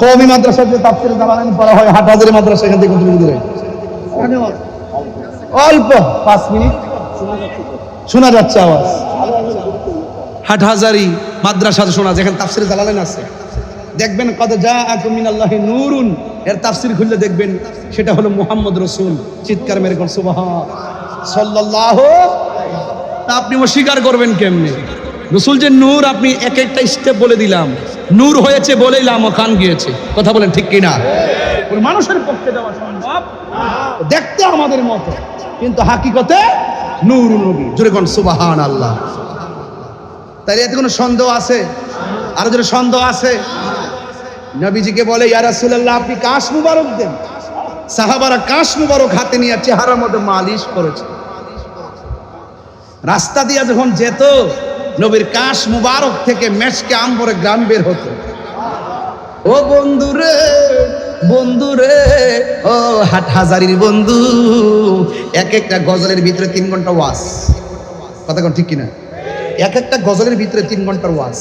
কওমি মাদ্রাসা যে তাফসির জালালাইন পড়া হয়, হাটহাজারি মাদ্রাসা এখান থেকে কতটুকু দূরে অল্প পাঁচ মিনিট। শোনা যাচ্ছে আওয়াজ। হাটহাজারি মাদ্রাসা শোনা, যেখানে তাফসির জালালাইন আছে। দেখবেন কত যা আকুমিন আল্লাহ নূরুন এর তাফসির খুললে দেখবেন, সেটা হলো মুহাম্মদ রসুল। চিৎকার মেরে কোন সুবাহ সাল্লাল্লাহু তা আপনি অস্বীকার করবেন কেমনে? রসুল যে নূর, আপনি এক একটা স্টেপ বলে দিলাম। নূর হয়েছে বলেই লাম খান গিয়েছে। কথা বলেন ঠিক কিনা? মানুষের পক্ষে দেওয়া সম্ভব দেখতে আমাদের মতো। কিন্তু হাকিকতে নূর নবী। জোরে কোন সুবাহান আল্লাহ তাহলে এতে কোনো সন্দেহ আছে? আরও যদি সন্দেহ আছে? নবীজিকে বলে, ইয়া রাসূলুল্লাহ, আপনি কাশ মুবারক দেন। সাহাবারা কাশ মুবারক হাতে নিয়ে চেহারার মধ্যে মালিশ করেছে। রাস্তা দিয়ে যখন যেত নবীর কাশ মুবারক থেকে মেশকে আম্বরে গ্রাম বের হতো। ও বন্ধুরে বন্ধুরে, ও হাট হাজারির বন্ধু, এক একটা গজলের ভিতরে তিন ঘণ্টা ওয়াজ। কথা কোন ঠিক কিনা? এক একটা গজলের ভিতরে তিন ঘণ্টার ওয়াজ।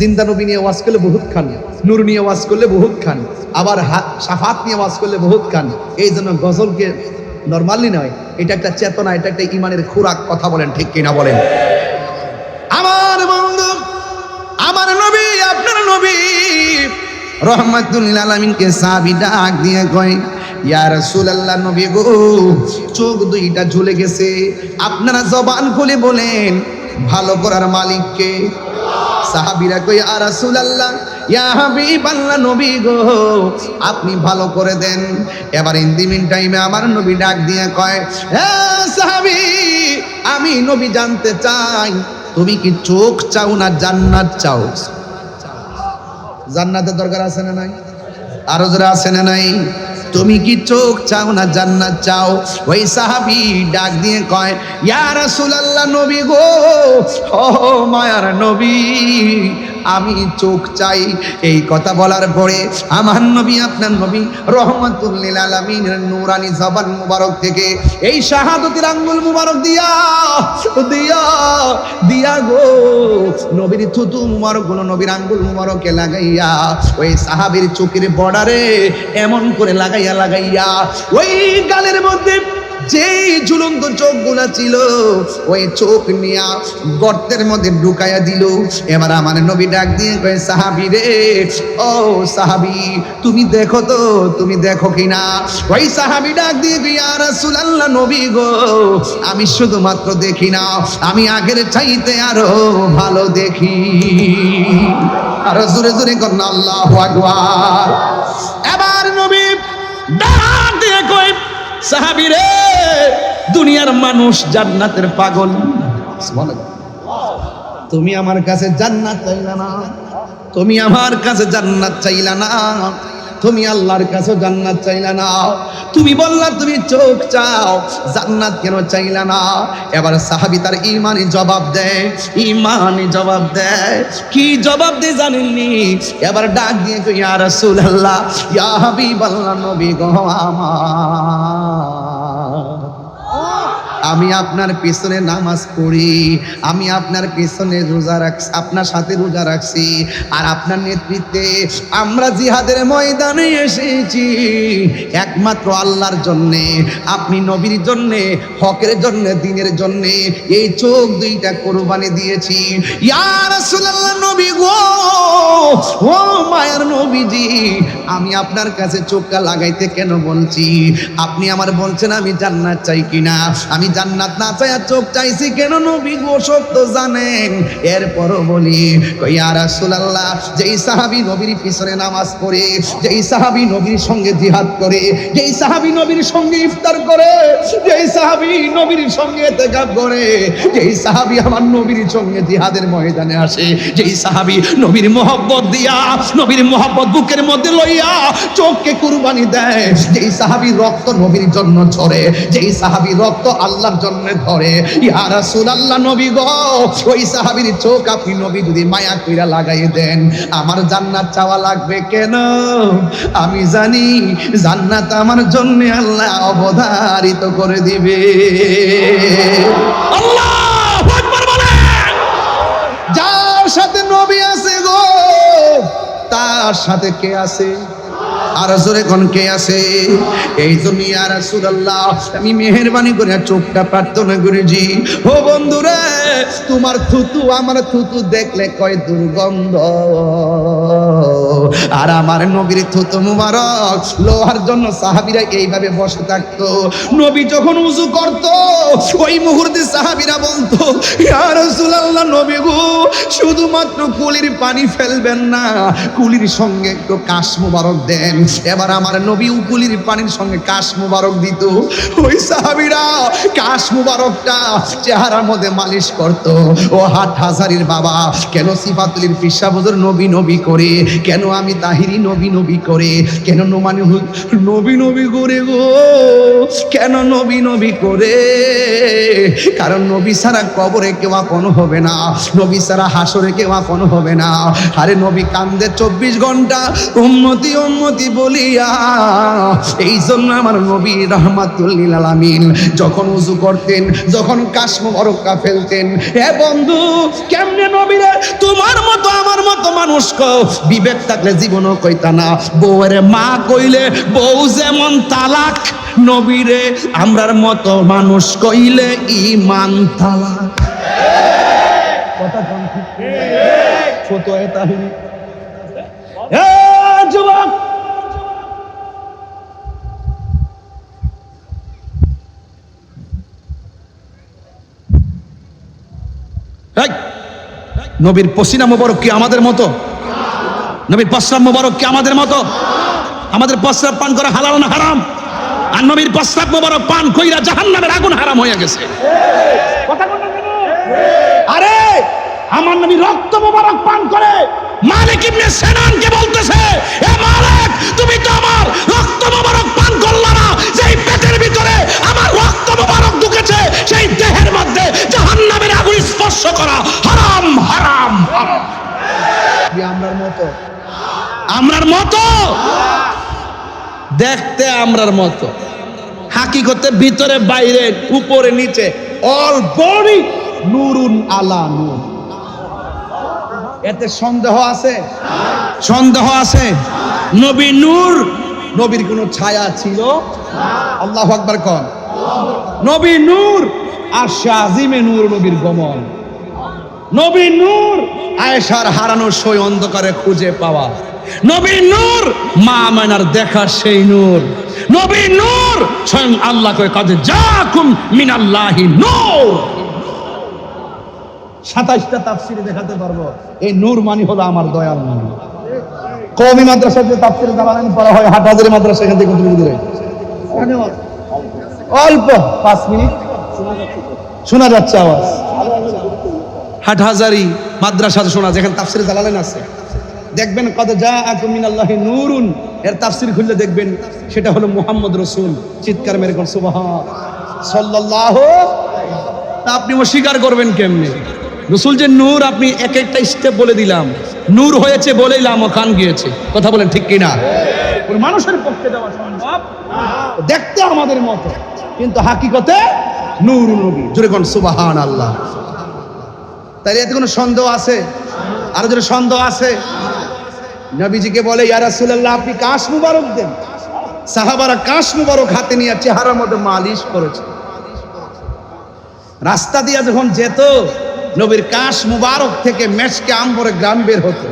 জিন্দা নবী নিয়ে ওয়াজ করলে বহুত খান, নূর নিয়ে ওয়াজ করলে বহুত খান, আবার সাফাত নিয়ে ওয়াজ করলে বহুত খান। এই জন্য গজলকে নর্মালি নয়, এটা একটা চেতনা, এটা একটা ইমানের খোরাক, কথা বলেন ঠিক কিনা বলেন আমার বন্ধু আমার নবী আপনার নবী রহমাতুল আলামিনকে সাহাবী ডাক দিয়ে কয়, ইয়া রাসূলুল্লাহ নবী গো, চোখ দুইটা ঝুলে গেছে। আপনারা জবান খুলে বলেন, ভালো করার মালিককে সাহাবীরা কই ইয়া রাসূলুল্লাহ, ইয়া হাবিবাল্লাহ নবী গো, আপনি ভালো করে দেন। এবার ইন দি মিন টাইমে আমার নবী ডাক দিয়ে কয় হ্যাঁ সাহাবী, আমি নবী জানতে চাই, তুমি কি চোখ চাও না জান্নাত চাও? জান্নাতের দরকার আছে না নাই? আরও যারা আছে না নাই? তুমি কি চোখ চাও না জান্নাত চাও? ওই সাহাবি ডাক দিয়ে কয়, ইয়া রাসূলুল্লাহ নবী গো, ও মায়ার নবী আমি চোখ চাই এই কথা বলার পরে আমার নবী, আপনার নবী রহমাতুল্লিল আলামিনের নূরানি জবান মুবারক থেকে এই শাহাদতের আঙ্গুল মুবারক দিয়া দিয়া দিয়া গো। নবীর থুতু মুবারকগুলো নবীর আঙ্গুল মুবারকে লাগাইয়া, ওই সাহাবীর চোখের বর্ডারে এমন করে লাগাইয়া লাগাইয়া, ওই গালের মধ্যে যেই ঝুলন্ত চোখগুলা ছিল, ওই চোখ নিয়া গর্তের মধ্যে ঢুকাইয়া দিল। এবার আমার নবী ডাক দিয়ে কয়, সাহাবি রে, ও সাহাবি, তুমি দেখো তো, তুমি দেখো কিনা? ওই সাহাবি ডাক দিয়ে গিয়া রাসূলুল্লাহ নবী গো, আমি শুধুমাত্র দেখি না, আমি আগের চাইতে আরও ভালো দেখি। আরও জোরে জোরে না, আল্লাহু আকবার। এবার নবী ডাক দিয়ে কয় সাহাবি রে, দুনিয়ার মানুষ জান্নাতের পাগল। তুমি আমার কাছে জান্নাত চাইলা না। তুমি আমার কাছে জান্নাত চাইলা না। তুমি আল্লাহর কাছে জান্নাত চাইলা না। তুমি বললা তুমি চোখ চাও, জান্নাত কেন চাইলা না? এবার সাহাবি তার ইমানি জবাব দেয় ইমানি জবাব দেয়। কি জবাব দিয়ে জানেননি? এবার ডাক দিয়ে কই ইয়া রাসূলুল্লাহ, ইয়া হাবিবাল্লাহ, নবী গো আমার। আমি আপনার পেছনে নামাজ পড়ি, আমি আপনার পেছনে রোজা রাখছি, আপনার সাথে রোজা রাখছি। আর আপনার নেতৃত্বে আমরা জিহাদের ময়দানে এসেছি। একমাত্র আল্লাহর জন্যে, আপনি নবীর জন্যে, হকের জন্যে, দিনের জন্যে এই চোখ দুইটা কোরবানি দিয়েছি। নবী গো, ও মায়ের নবীজি, আমি আপনার কাছে চোখটা লাগাইতে কেন বলছি? আপনি আমার বলছেন আমি জান্নাত চাই কিনা? আমি জান্নাত না চাই চোখ চাইছি, কেন নবী গো সত্য জানেন? এরপরও বলি কইয়া রাসূলুল্লাহ, যেই সাহাবী নবীর পিছনে নামাজ পড়ে, যেই সাহাবী নবীর সঙ্গে জিহাদ করে, যেই সাহাবী নবীর সঙ্গে ইফতার করে, যেই সাহাবী নবীর সঙ্গে ইতেকাব করে, যেই সাহাবী আমার নবীর সঙ্গে জিহাদের ময়দানে আসে, যেই সাহাবী নবীর মোহব্বত দিয়া, নবীর মোহব্বত বুকের মধ্যে লইয়া চোখকে কুরবানি দেয়, যেই সাহাবী রক্ত নবীর জন্য ঝরে, যেই সাহাবী রক্ত আল্লাহর জন্য ধরে। ইয়া রাসূলুল্লাহ, নবী গো, ওই সাহাবীর চোখ আপনি নবী যদি মায়া কইরা লাগাই দেন, আমার জান্নাত চাওয়া লাগবে কেন? আমি জানি জান্নাত আমার জন্য আল্লাহ অবধারিত করে দিবে। আল্লাহ যার সাথে নবী আছে গো, তার সাথে কে আছে? আর জোরে কোন আছে? এই জন্য ইয়া রাসূলুল্লাহ, আমি মেহেরবানি করে চোখটা প্রার্থনা করেছি। ও বন্ধুরে, তোমার থুতু, আমার থুতু দেখলে কয় দুর্গন্ধ। আর আমার নবীর থুতু মুবারক, লোহার জন্য সাহাবীরা এইভাবে বসে থাকতো। নবী যখন উজু করত, ওই মুহূর্তে সাহাবীরা বলতো, ইয়া রাসূলুল্লাহ, নবী গো, শুধুমাত্র কুলির পানি ফেলবেন না, কুলির সঙ্গে একটু কাশ মুবারক দেন। এবার আমার নবী কুলির পানির সঙ্গে কাশ মুবারক দিত। ওই সাহাবীরা কাশ মুবারকটা চেহারার মধ্যে মালিশ করত। ও হাট হাজারির বাবা, কেন সিফাতুলির পিসা বদর নবী নবী করে? কেন আমি তাহিরি নবী নবী করে? কেন নোমানি নবী নবী করে গো? কেন নবী নবী করে? কারণ নবী ছাড়া কবরে কেউ আপন হবে না। নবী ছাড়া হাসরে কেউ আপন হবে না। আরে নবী কান্দে চব্বিশ ঘণ্টা, উম্মতি উম্মতি বলিয়া, এই জন্য আমার নবী রহমাতুল্লিল আলামিন যখন উজু করতেন, যখন কাশ্ম বরকা ফেলতেন এ বন্ধু, কেমনে নবীরে তোমার মতো, আমার মতো মানুষ বিবেক থাকলে জীবনও কইতা না। মা কইলে, বউ যেমন তালাক নবীরে আমরার মতো মানুষ কইলে ইমান তালাক। কথা ছোট এ এই, নবীর পসিনা মোবারক কি আমাদের মতো? নবীর প্রস্রাব মোবারক কি আমাদের মতো? আমাদের প্রস্রাব পান করা হালাল না হারাম? আর নবীর প্রস্রাব মোবারক পান কইরা জাহান্নামের আগুন হারাম হয়ে গেছে? আরে, আমার নবী রক্ত মোবারক পান করে মালিক ইবনে সেনানকে বলতেছে, এ মালিক, তুমি আমরার মতো? দেখতে আমরার মতো। হাকিকতে ভিতরে, বাইরে, উপরে, নিচে অল বডি নুরুন আলা নূর। এতে সন্দেহ আছে? সন্দেহ আছে। নবী নূর, নবীর কোন ছায়া ছিল? আল্লাহ আকবার কন। নবী নূর, আর শাহিমে নূর নবীর গমন। নবী নূর, আয়েশার হারানো সই অন্ধকারে খুঁজে পাওয়া। নবী নূর মা মানার দেখা সেই নূর। নবী নূর স্বয়ং আল্লাহ কয়ে কাজে জাকুম মিনাল্লাহি নূর। সাতাইশটা তাফসিরে দেখাতে পারব। এই নূর মানি হলো আমার দয়াল মানি কওমি মাদ্রাসা যে তাফসিরে দাবানানি পড়া হয় হাটহাজারি মাদ্রাসা এখান থেকে তুমি দূরে। অল্প পাঁচ মিনিট। শোনা যাচ্ছে আওয়াজ। হাটহাজারি মাদ্রাসা শোনা যেখানে তাফসিরে জালালেন আছে। দেখবেন কত যা আকুমিন আল্লাহ নুরুন এর তাফসির খুললে দেখবেন, সেটা হলো মোহাম্মদ রসুল। চিৎকার মেরে কোন সুবাহ সাল্লাল্লাহু তা আপনি অস্বীকার করবেন কেমনে? রসুল যে নূর, আপনি এক একটা স্টেপ বলে দিলাম। নূর হয়েছে বলেই লামো খান গিয়েছে। কথা বলেন ঠিক কোন? মানুষের পক্ষে দেওয়া সম্ভব? দেখতে আমাদের মতো। কিন্তু হাকিকতে নূর নবী। জোরে কোন সুবাহান আল্লাহ তাই এতে কোনো সন্দেহ আছে? আরও যদি সন্দেহ আছে? নবীজিকে বলে ইয়ারাসুল্লাহ আপনি কাশ মুবারক দেন। সাহাবারা কাশ মুবারক হাতে নিয়ে চেহারার মধ্যে মালিশ করেছে। রাস্তা দিয়ে যখন যেত, নবীর কাশ মুবারক থেকে মেশকে আম্বরে গ্রাম বের হতো।